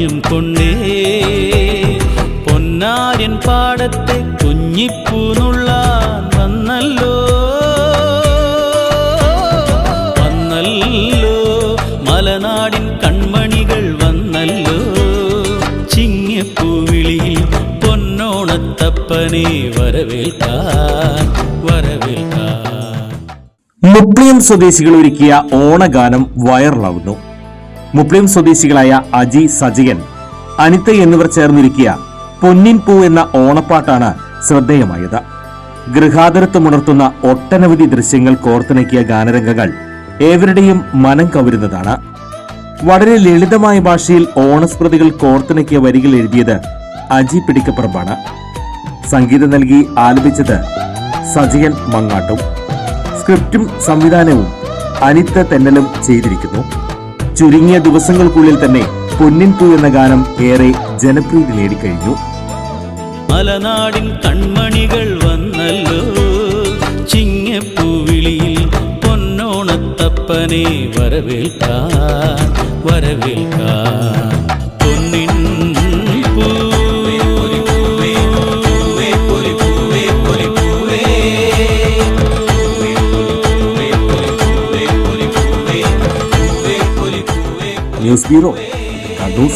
കുഞ്ഞും കൊണ്ടേ പൊന്നാരൻ പാടത്തെ കുഞ്ഞിപ്പൂന്നുള്ള വന്നല്ലോ. വന്നല്ലോ. മലനാടിൻ കൺമണികൾ വന്നല്ലോ. ചിങ്ങപ്പൂവിളിയിൽ പൊന്നോണത്തപ്പനെ വരവേൽക്കാൻ വരവേൽക്കാൻ. മുസ്ലിം സ്വദേശികൾ ഒരുക്കിയ ഓണഗാനം വൈറലാവുന്നു. മുപ്ലിം സ്വദേശികളായ അജി സജയൻ അനിത എന്നിവർ ചേർന്നിരിക്കിയ പൊന്നിൻ പൂ എന്ന ഓണപ്പാട്ടാണ് ശ്രദ്ധേയമായത്. ഗൃഹാതരത്വമുണർത്തുന്ന ഒട്ടനവധി ദൃശ്യങ്ങൾ കോർത്തിണക്കിയ ഗാനരംഗങ്ങൾ ഏവരുടെയും മനം കവരുന്നതാണ്. വളരെ ലളിതമായ ഭാഷയിൽ ഓണസ്മൃതികൾ കോർത്തിണക്കിയ വരികൾ എഴുതിയത് അജി പിടിക്കപ്പുറമാണ് സംഗീതം നൽകി ആലപിച്ചത് സജയൻ മങ്ങാട്ടും. സ്ക്രിപ്റ്റും സംവിധാനവും അനിത്ത തെന്നലും ചെയ്തിരിക്കുന്നു. ചുരുങ്ങിയ ദിവസങ്ങൾക്കുള്ളിൽ തന്നെ പൊന്നിൻ പൂ എന്ന ഗാനം ഏറെ ജനപ്രീതി നേടിക്കഴിഞ്ഞു. മലനാടിൻ കൺമണികൾ വന്നല്ലോ. ചിങ്ങപ്പൂവിളിയിൽ പൊന്നോണത്തപ്പനെ വരവേൽക്കാൻ വരവേൽക്കാൻ. News bureau Kannur